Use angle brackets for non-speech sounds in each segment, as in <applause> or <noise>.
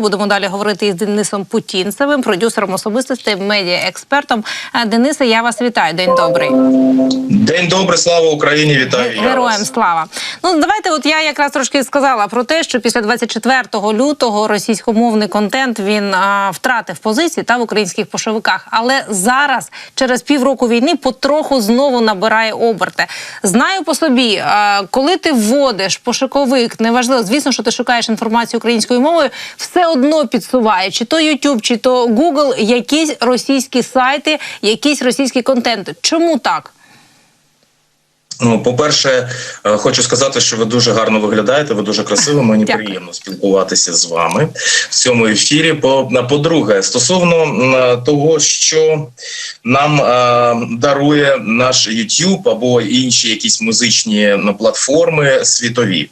Будемо далі говорити із Денисом Путінцевим, продюсером особистостей, медіа-експертом. Е, Денисе, я вас вітаю. День добрий. День добрий, слава Україні! Вітаю я Героям вас. слава. Ну давайте, от я якраз трошки сказала про те, що після 24 лютого російськомовний контент він а, втратив позиції та в українських пошовиках. Але зараз, через півроку війни, потроху знову набирає оберти. Знаю по собі, а, коли ти вводиш пошуковик, неважливо, звісно, що ти шукаєш інформацію українською мовою, все одно підсуває, чи то YouTube, чи то Google, якісь російські сайти, якийсь російський контент. Чому так? Ну, по-перше, е, хочу сказати, що ви дуже гарно виглядаєте. Ви дуже красиво. Мені Дякую. приємно спілкуватися з вами в цьому ефірі. По по-друге, стосовно того, що нам е, дарує наш YouTube або інші якісь музичні платформи світові.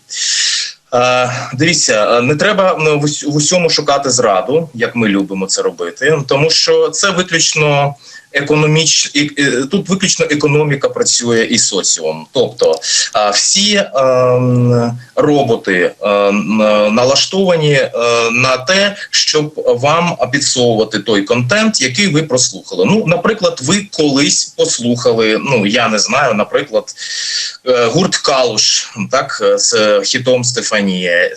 Е, Дивіться, е, не треба в в усьому шукати зраду, як ми любимо це робити, тому що це виключно економіч тут виключно економіка працює і соціум. Тобто е, всі ем, роботи е, налаштовані е, на те, щоб вам підсовувати той контент, який ви прослухали. Ну, наприклад, ви колись послухали. Ну я не знаю, наприклад, е, гурт Калуш, так з хітом Стефанія,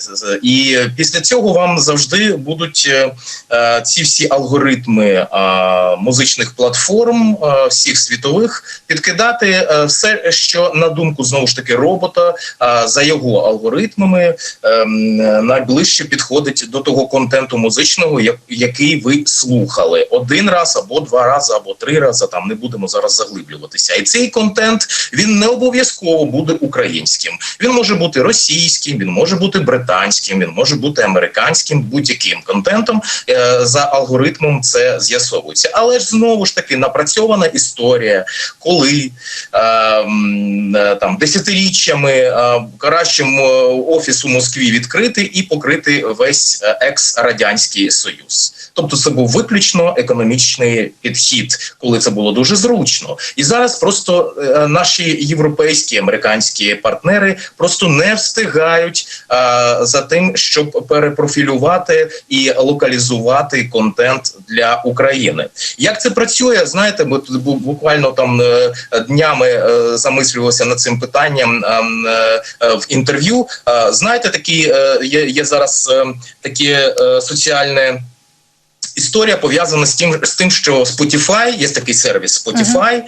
і після цього вам завжди будуть е, е, ці всі алгоритми е, музичних платформ е, всіх світових підкидати е, все, що на думку знову ж таки робота е, за його алгоритмами ем, найближче підходить до того контенту музичного, як- який ви слухали один раз або два рази, або три рази. Там не будемо зараз заглиблюватися. І цей контент він не обов'язково буде українським. Він може бути російським, він може бути британським, він може бути американським, будь-яким контентом за алгоритмом це з'ясовується. Але ж знову ж таки напрацьована історія, коли е, е, там десятиріччями е, кращим е, офіс у Москві відкрити і покрити весь екс-радянський союз. Тобто, це був виключно економічний підхід, коли це було дуже зручно. І зараз просто наші європейські американські партнери просто не встигають за тим, щоб перепрофілювати і локалізувати контент для України. Як це працює? Знаєте, ми тут бу- буквально там е, днями замислювався замислювалися над цим питанням ем, е, е, в інтерв'ю. Е, Знаєте, такі е, є, є зараз такі е, соціальне. Історія пов'язана з тим, з тим, що Spotify, є такий сервіс Spotify, е,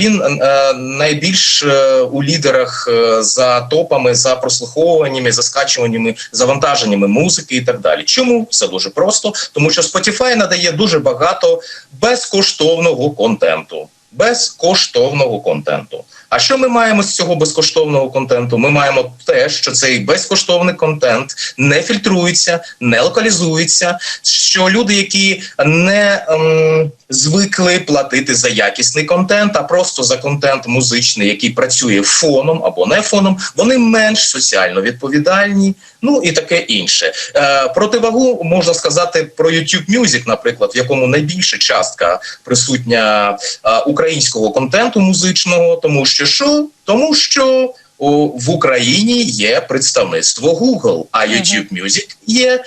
він е, найбільш е, у лідерах е, за топами, за прослуховуваннями, за скачуваннями, завантаженнями музики і так далі. Чому все дуже просто? Тому що Spotify надає дуже багато безкоштовного контенту. Безкоштовного контенту. А що ми маємо з цього безкоштовного контенту? Ми маємо те, що цей безкоштовний контент не фільтрується, не локалізується. Що люди, які не ем, звикли платити за якісний контент, а просто за контент музичний, який працює фоном або не фоном, вони менш соціально відповідальні. Ну і таке інше. Е, противагу можна сказати про YouTube Music, наприклад, в якому найбільша частка присутня е, українського контенту музичного, тому що що? Тому що о, в Україні є представництво Google, а YouTube Music є.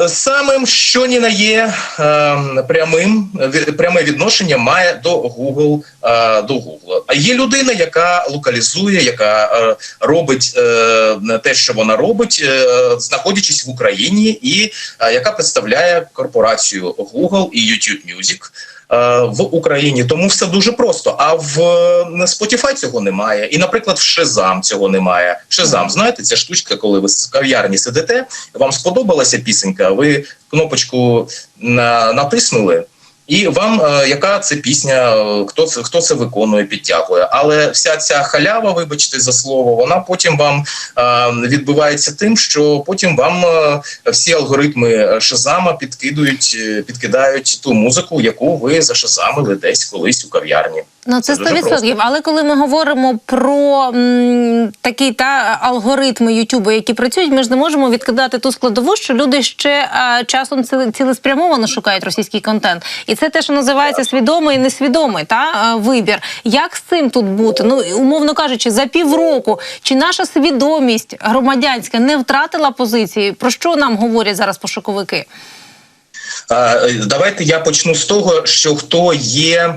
е, Самим що ні на є е, прямим пряме відношення має до Google е, до Google. А є людина, яка локалізує, яка робить те, що вона робить, знаходячись в Україні, і яка представляє корпорацію Google і YouTube Music в Україні. Тому все дуже просто. А в е, Spotify цього немає. І, наприклад, в Шезам цього немає. Шезам, знаєте, ця штучка, коли ви в кав'ярні сидите, вам сподобалася пісенька, ви кнопочку натиснули. І вам е, яка це пісня, е, хто це хто це виконує, підтягує. Але вся ця халява, вибачте за слово, вона потім вам е, відбувається тим, що потім вам всі алгоритми Шазама підкидують, підкидають ту музику, яку ви зашазамили десь колись у кав'ярні. Ну, це Це дуже 100%. просто. Але коли ми говоримо про м, такі та алгоритми Ютубу, які працюють, ми ж не можемо відкидати ту складову, що люди ще а, часом ціли- цілеспрямовано шукають російський контент, і це те, що називається свідомий і несвідомий та а, вибір. Як з цим тут бути? Ну умовно кажучи, за півроку чи наша свідомість громадянська не втратила позиції? Про що нам говорять зараз пошуковики? Е, Давайте я почну з того, що хто є.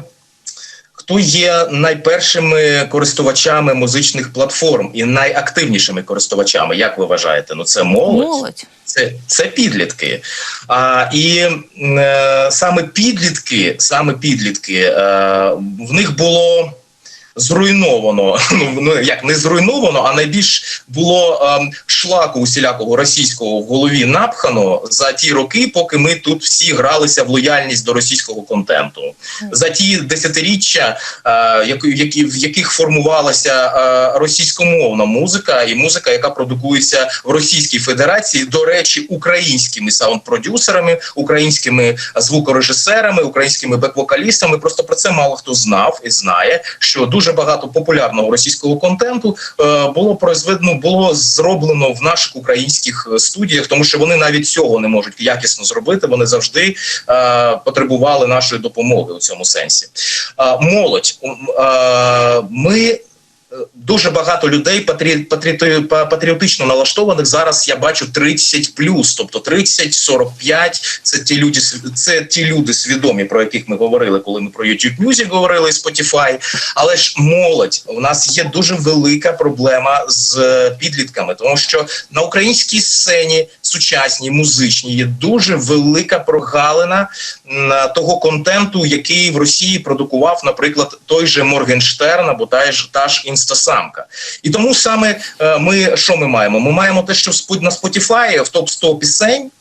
Хто є найпершими користувачами музичних платформ і найактивнішими користувачами, як ви вважаєте? Ну це молодь, Молодь. це, це підлітки. А, і е, саме підлітки, саме підлітки, е, в них було зруйновано. <laughs> Ну, ну як не зруйновано, а найбільш було е, шлаку усілякого російського в голові напхано за ті роки, поки ми тут всі гралися в лояльність до російського контенту. За ті десятиріччя, е, які, які, в яких формувалася е, російськомовна музика і музика, яка продукується в Російській Федерації, до речі, українськими саунд-продюсерами, українськими звукорежисерами, українськими бек-вокалістами. Просто про це мало хто знав і знає, що дуже багато популярного російського контенту е, було произведено, було зроблено в наших українських е, студіях, тому що вони навіть цього не можуть якісно зробити. Вони завжди е, потребували нашої допомоги у цьому сенсі. Молодь ми. Дуже багато людей патрі, патріоти- патріотично налаштованих зараз я бачу 30 тобто 30-45 Це ті люди, це ті люди свідомі, про яких ми говорили, коли ми про YouTube Music говорили і Spotify. Але ж молодь у нас є дуже велика проблема з е, підлітками, тому що на українській сцені сучасній музичній є дуже велика прогалина того контенту, який в Росії продукував, наприклад, той же Моргенштерн або та та ж інстасамка. І тому саме е, ми що ми маємо? Ми маємо те, що на Spotify в топ 100 пісень.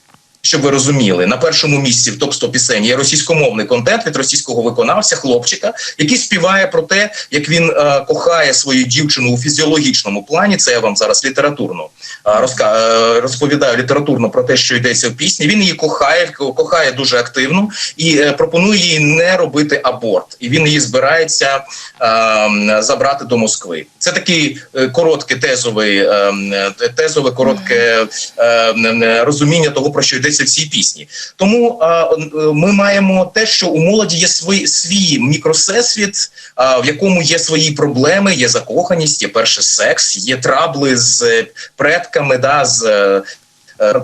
Щоб ви розуміли, на першому місці в топ 100 пісень є російськомовний контент від російського виконавця, хлопчика, який співає про те, як він е, кохає свою дівчину у фізіологічному плані. Це я вам зараз літературно е, розка- е, розповідаю літературно про те, що йдеться в пісні. Він її кохає, кохає дуже активно і е, пропонує їй не робити аборт. І він її збирається е, забрати до Москви. Це такий е, короткий тезовий е, е, тезове коротке е, розуміння того, про що йдеться в цій пісні. Тому е, е, ми маємо те, що у молоді є свій, свій мікросесвіт, е, в якому є свої проблеми, є закоханість, є перший секс, є трабли з предками, да, з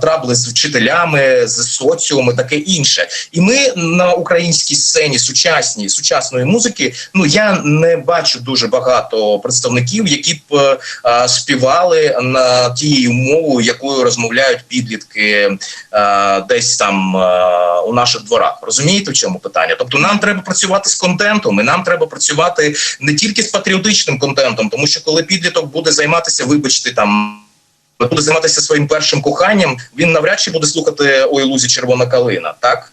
трабли з вчителями, з соціумом таке інше. І ми на українській сцені сучасній сучасної музики. Ну я не бачу дуже багато представників, які б е, е, співали на тією мовою, якою розмовляють підлітки е, десь там е, у наших дворах. Розумієте, в чому питання? Тобто, нам треба працювати з контентом, і нам треба працювати не тільки з патріотичним контентом, тому що коли підліток буде займатися, вибачте, там буде займатися своїм першим коханням, він навряд чи буде слухати ой лузі червона калина, так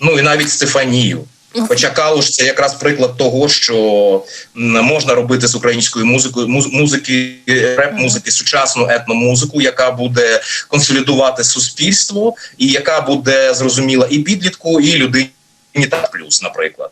ну і навіть Стефанію. Хоча Калуш це якраз приклад того, що можна робити з українською музикою муз- музики, реп-музики, сучасну етномузику, яка буде консолідувати суспільство, і яка буде зрозуміла і підлітку, і людині та плюс, наприклад.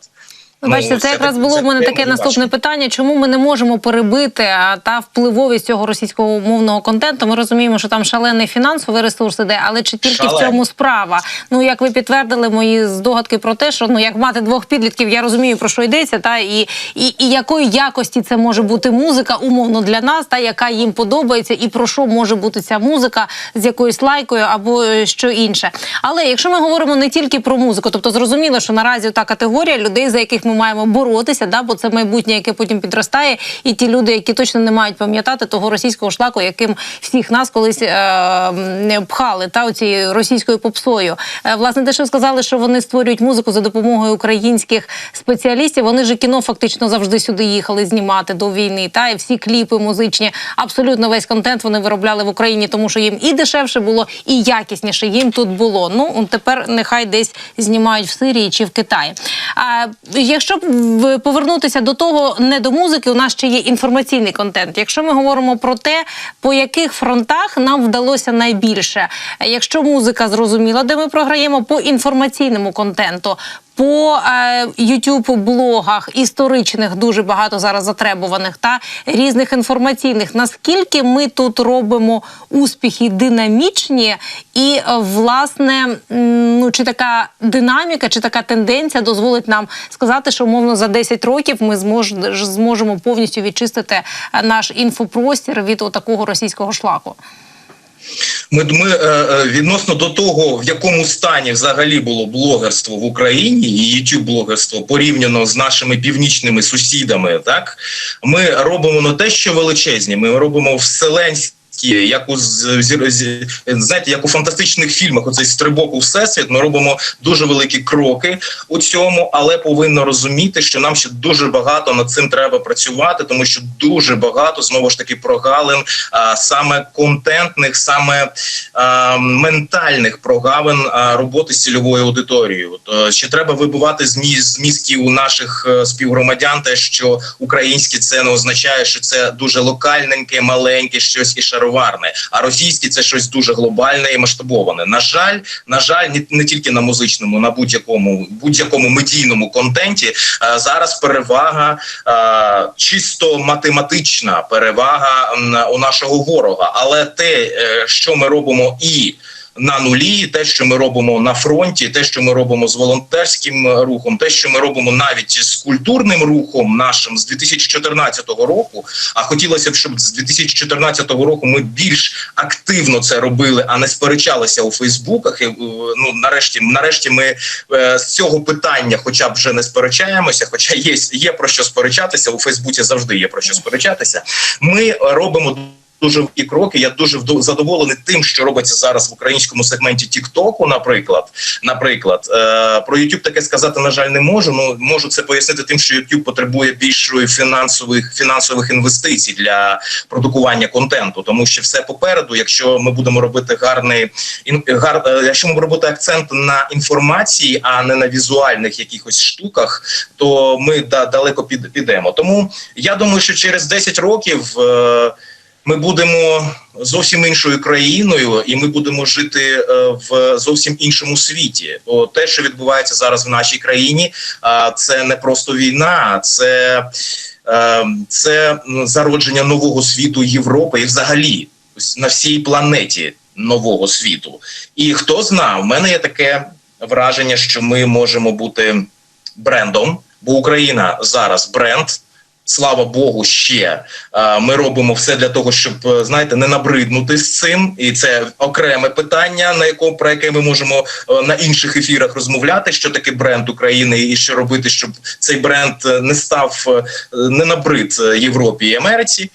Ви бачите, Ну, це якраз було в мене таке наступне питання. Чому ми не можемо перебити та впливовість цього російського мовного контенту? Ми розуміємо, що там шалений фінансовий ресурс іде, але чи тільки в цьому справа? Ну як ви підтвердили мої здогадки про те, що ну як мати двох підлітків, я розумію про що йдеться, та і, і, і якої якості це може бути музика умовно для нас, та яка їм подобається, і про що може бути ця музика з якоюсь лайкою або е, що інше. Але якщо ми говоримо не тільки про музику, тобто зрозуміло, що наразі та категорія людей, за яких ми маємо боротися, да, бо це майбутнє, яке потім підростає, і ті люди, які точно не мають пам'ятати того російського шлаку, яким всіх нас колись е, пхали та оцією російською попсою. Е, власне, те, що сказали, що вони створюють музику за допомогою українських спеціалістів. Вони ж кіно фактично завжди сюди їхали знімати до війни. Та і всі кліпи музичні, абсолютно весь контент вони виробляли в Україні, тому що їм і дешевше було, і якісніше їм тут було. Ну тепер нехай десь знімають в Сирії чи в Китаї. А якщо повернутися до того, не до музики, у нас ще є інформаційний контент. Якщо ми говоримо про те, по яких фронтах нам вдалося найбільше, якщо музика зрозуміла, де ми програємо по інформаційному контенту. По е, youtube блогах історичних дуже багато зараз затребуваних та різних інформаційних. Наскільки ми тут робимо успіхи динамічні, і е, власне ну чи така динаміка, чи така тенденція дозволить нам сказати, що умовно за 10 років ми змож, зможемо повністю відчистити е, наш інфопростір від такого російського шлаку. Ми, ми е, е, відносно до того, в якому стані взагалі було блогерство в Україні і youtube блогерство порівняно з нашими північними сусідами, так ми робимо не те, що величезні, ми робимо вселенські. Як у знаєте, як у фантастичних фільмах, оцей стрибок у всесвіт. Ми робимо дуже великі кроки у цьому, але повинно розуміти, що нам ще дуже багато над цим треба працювати, тому що дуже багато знову ж таки прогалин а, саме контентних, саме а, ментальних прогалин а, роботи з цільовою аудиторією. От, е, ще треба вибивати з міз- з мізків у наших е, співгромадян, те, що українське це не означає, що це дуже локальненьке, маленьке, щось і шароварне. А російські це щось дуже глобальне і масштабоване. На жаль, на жаль, не, не тільки на музичному, на будь-якому будь-якому медійному контенті е, зараз перевага е, чисто математична перевага на у нашого ворога. Але те, е, що ми робимо і на нулі, те, що ми робимо на фронті, те, що ми робимо з волонтерським е, рухом, те, що ми робимо навіть з культурним рухом нашим з 2014 року. А хотілося б, щоб з 2014 року ми більш активно це робили, а не сперечалися у Фейсбуках. І, е, ну нарешті, нарешті, ми е, з цього питання, хоча б вже не сперечаємося, хоча є, є про що сперечатися. У Фейсбуці завжди є про що сперечатися. Ми робимо дуже великі кроки. Я дуже задоволений тим, що робиться зараз в українському сегменті Тіктоку. Наприклад, наприклад, е, про YouTube таке сказати на жаль не можу. Ну можу це пояснити тим, що YouTube потребує більшої фінансових фінансових інвестицій для продукування контенту, тому що все попереду. Якщо ми будемо робити гарний гар, е, якщо ми будемо робити акцент на інформації, а не на візуальних якихось штуках, то ми да, далеко під, підемо. Тому я думаю, що через 10 років. Е, ми будемо зовсім іншою країною, і ми будемо жити е, в зовсім іншому світі. Бо те, що відбувається зараз в нашій країні, це не просто війна, це, е, це зародження нового світу Європи і взагалі на всій планеті нового світу. І хто знає, в мене є таке враження, що ми можемо бути брендом, бо Україна зараз бренд. Слава Богу, ще Е, ми робимо все для того, щоб е, знаєте, не набриднути з цим, і це окреме питання, на якому про яке ми можемо е, на інших ефірах розмовляти. Що таке бренд України, і що робити, щоб цей бренд не став не набрид Європі і Америці.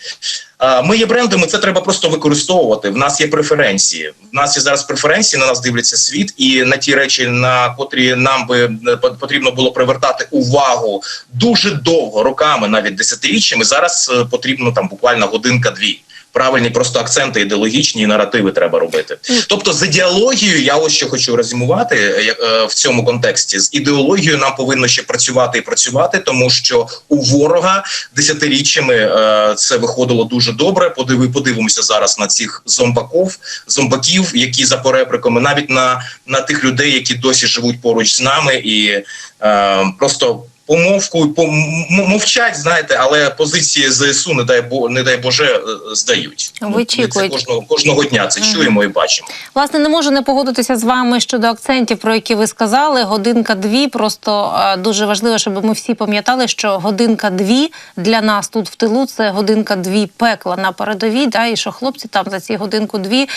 Ми є брендами, це треба просто використовувати. В нас є преференції. В нас є зараз преференції. На нас дивляться світ, і на ті речі, на котрі нам би е, по- потрібно було привертати увагу дуже довго, роками, навіть десятиріччями. Зараз е, потрібно там буквально годинка-дві. Правильні просто акценти ідеологічні і наративи треба робити. Тобто з ідеологією, я ось що хочу резюмувати е, е, в цьому контексті. З ідеологією нам повинно ще працювати і працювати, тому що у ворога десятиріччями е, це виходило дуже добре. Подиви, подивимося зараз на цих зомбаків, зомбаків, які за поребриками, навіть на, на тих людей, які досі живуть поруч з нами, і е, просто. М- мовчать, знаєте, але позиції ЗСУ, не дай бо не дай Боже, е, здають. Вичікують. кожного кожного дня. Це чуємо і бачимо. Власне, не можу не погодитися з вами щодо акцентів, про які ви сказали. Годинка дві. Просто е, дуже важливо, щоб ми всі пам'ятали, що годинка дві для нас тут в тилу це годинка дві пекла на передовій. Да, і що хлопці там за ці годинку дві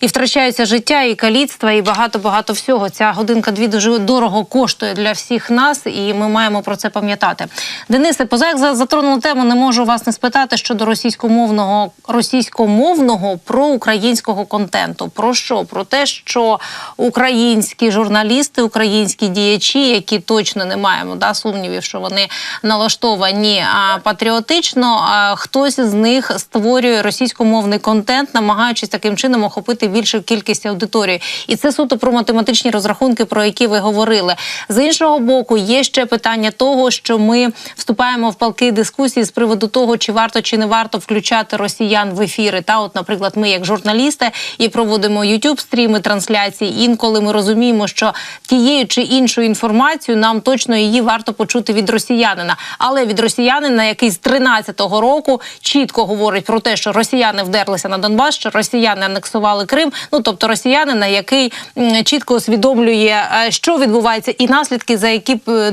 і втрачаються життя, і каліцтва, і багато багато всього. Ця годинка дві дуже дорого коштує для всіх нас, і ми маємо про це пам'ятати. Денисе, поза як за- затронула тему, не можу вас не спитати щодо російськомовного російськомовного проукраїнського контенту. Про що? Про те, що українські журналісти, українські діячі, які точно не маємо да, сумнівів, що вони налаштовані а, патріотично, а хтось з них створює російськомовний контент, намагаючись таким чином охопити більшу кількість аудиторії. І це суто про математичні розрахунки, про які ви говорили. З іншого боку, є ще питання того, що ми вступаємо в палки дискусії з приводу того, чи варто чи не варто включати росіян в ефіри. Та, от, наприклад, ми як журналісти і проводимо youtube стріми трансляції. Інколи ми розуміємо, що тією чи іншою інформацією нам точно її варто почути від росіянина. Але від росіянина, який з 13-го року чітко говорить про те, що росіяни вдерлися на Донбас, що росіяни анексували Крим. Ну тобто росіянина, який чітко усвідомлює, е, що відбувається, і наслідки, за які е,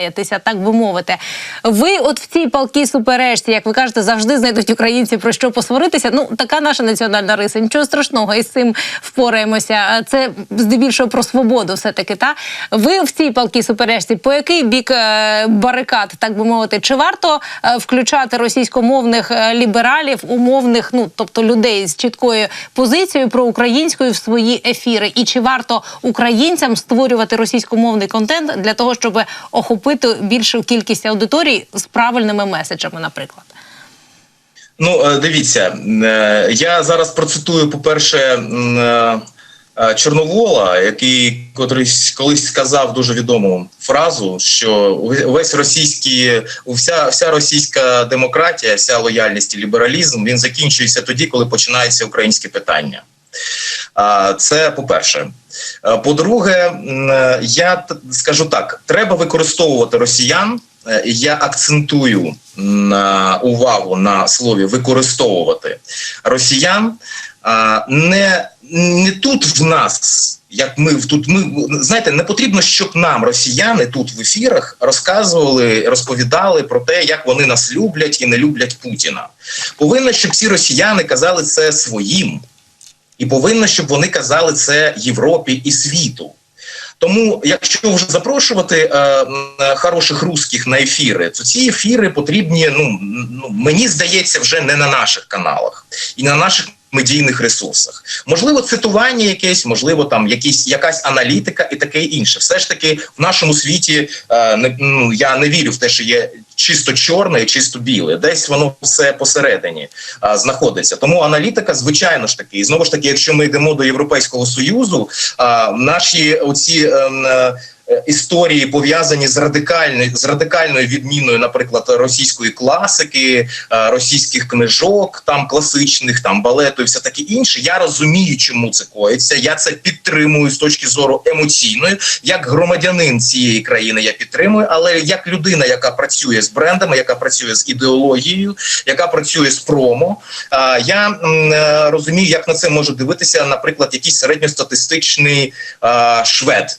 доведеться так би мовити. Ви, от в цій палкій суперечці, як ви кажете, завжди знайдуть українці про що посваритися. Ну така наша національна риса. Нічого страшного, із цим впораємося. Це здебільшого про свободу, все таки. Та ви в цій палкій суперечці, по який бік е, барикад, так би мовити, чи варто е, включати російськомовних е, лібералів, умовних, ну тобто людей з чіткою позицією проукраїнською в свої ефіри, і чи варто українцям створювати російськомовний контент для того, щоб охопити більшу кількість аудиторій з правильними меседжами, наприклад? Ну, е, дивіться, е, я зараз процитую, по-перше, е, Чорновола, який котрийсь колись сказав дуже відому фразу, що весь російський, вся, вся російська демократія, вся лояльність і лібералізм він закінчується тоді, коли починається українське питання. Це по-перше. Е, По-друге, я скажу так: треба використовувати росіян. Е, Я акцентую увагу на слові використовувати росіян не, не тут в нас. Як ми тут ми знаєте, не потрібно, щоб нам росіяни тут в ефірах розказували, розповідали про те, як вони нас люблять і не люблять Путіна. Повинно, щоб ці росіяни казали це своїм, і повинно, щоб вони казали це Європі і світу. Тому, якщо вже запрошувати е, хороших русських на ефіри, то ці ефіри потрібні. Ну ну мені здається, вже не на наших каналах і на наших медійних ресурсах. Можливо, цитування якесь, можливо, там якісь якась аналітика і таке інше. Все ж таки, в нашому світі е, не ну я не вірю в те, що є чисто чорне і чисто біле. Десь воно все посередині а, знаходиться. Тому аналітика, звичайно ж таки, і знову ж таки, якщо ми йдемо до Європейського союзу, а, наші оці. ем, е, е, Історії пов'язані з радикальною з радикальною відміною, наприклад, російської класики, е, російських книжок, там класичних, там балету і все таке інше. Я розумію, чому це коїться. Я це підтримую з точки зору емоційної. Як громадянин цієї країни я підтримую, але як людина, яка працює з брендами, яка працює з ідеологією, яка працює з промо, а, я е, розумію, як на це може дивитися, наприклад, якийсь середньостатистичний швед.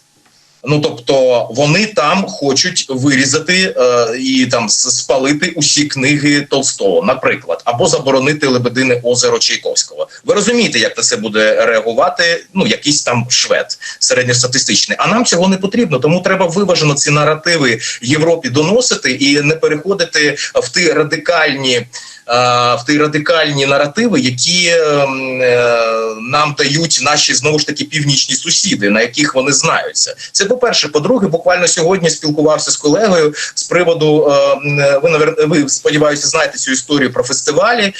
Ну тобто вони там хочуть вирізати е, і там спалити усі книги Толстого, наприклад, або заборонити Лебедине озеро Чайковського. Ви розумієте, як на це буде реагувати? Ну якийсь там швед середньостатистичний. А нам цього не потрібно, тому треба виважено ці наративи Європі доносити і не переходити в ті радикальні. Е, В ті радикальні наративи, які ем, е, нам дають наші знову ж таки північні сусіди, на яких вони знаються. Це по перше. По-друге, буквально сьогодні спілкувався з колегою з приводу. е, Ви ви сподіваюся, знаєте цю історію про фестивалі, е,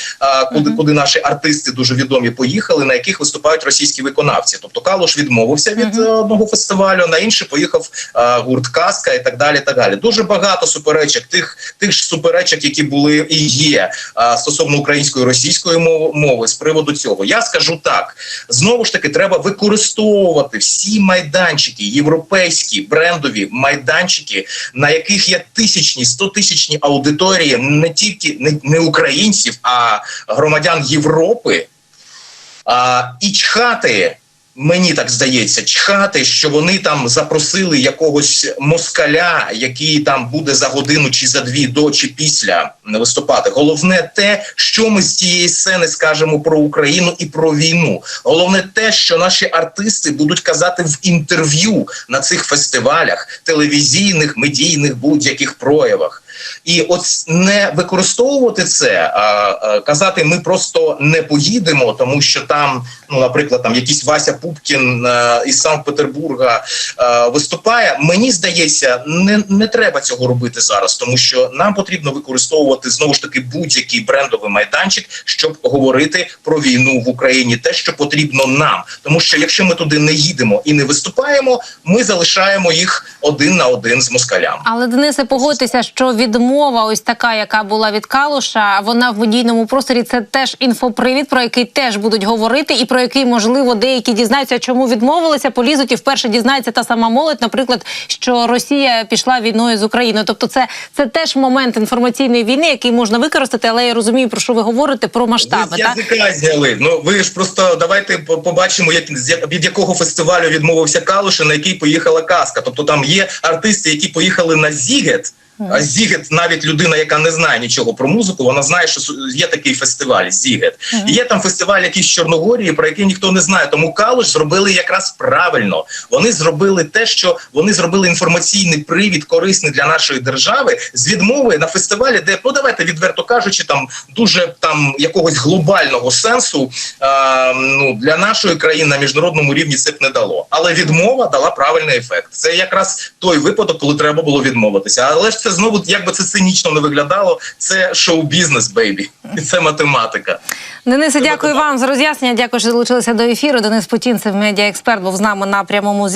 куди куди наші артисти дуже відомі поїхали, на яких виступають російські виконавці. Тобто Калуш відмовився від е, одного фестивалю, на інший поїхав е, гурт Казка і так далі. Так далі. Дуже багато суперечок, тих тих ж суперечок, які були і є е, стосовно української і російської мови, з приводу цього. Я скажу так: знову ж таки, треба використовувати всі майданчики, європейські брендові майданчики, на яких є тисячні, стотисячні аудиторії, не тільки не, не українців, а громадян Європи. А, і чхати, мені так здається, чхати, що вони там запросили якогось москаля, який там буде за годину чи за дві до чи після виступати. Головне те, що ми з цієї сцени скажемо про Україну і про війну. Головне те, що наші артисти будуть казати в інтерв'ю на цих фестивалях, телевізійних, медійних будь-яких проявах. І от не використовувати це, а, казати, ми просто не поїдемо, тому що там ну, наприклад, там якийсь Вася Пупкін е, із Санкт-Петербурга е, виступає. Мені здається, не, не треба цього робити зараз, тому що нам потрібно використовувати знову ж таки будь-який брендовий майданчик, щоб говорити про війну в Україні, те, що потрібно нам. Тому що якщо ми туди не їдемо і не виступаємо, ми залишаємо їх один на один з москалями. Але Денисе, погодьтеся, що відмова, ось така, яка була від Калуша, вона в медійному просторі це теж інфопривід, про який теж будуть говорити, і про який можливо деякі дізнаються, чому відмовилися, полізуть і вперше дізнається та сама молодь, наприклад, що Росія пішла війною з Україною. Тобто, це, це теж момент інформаційної війни, який можна використати, але я розумію, про що ви говорите про масштаби. Ви з Так? язика зняли. Ну ви ж просто давайте побачимо, як від якого фестивалю відмовився Калуш, і на який поїхала казка. Тобто там є артисти, які поїхали на Зігет. А Зігет, навіть людина, яка не знає нічого про музику, вона знає, що є такий фестиваль Зігет. І є там фестиваль якийсь в Чорногорії, про який ніхто не знає. Тому Калуш зробили якраз правильно. Вони зробили те, що вони зробили інформаційний привід корисний для нашої держави з відмови на фестивалі, де ну давайте відверто кажучи, там дуже там якогось глобального сенсу е, ну для нашої країни на міжнародному рівні це б не дало. Але відмова дала правильний ефект. Це якраз той випадок, коли треба було відмовитися. Але ж це знову, як би це цинічно не виглядало, це шоу-бізнес, бейбі, і це математика. Денисе, дякую вам за роз'яснення. Дякую, що долучилися до ефіру. Денис Путінцев, медіаексперт, був з нами на прямому зв'язку.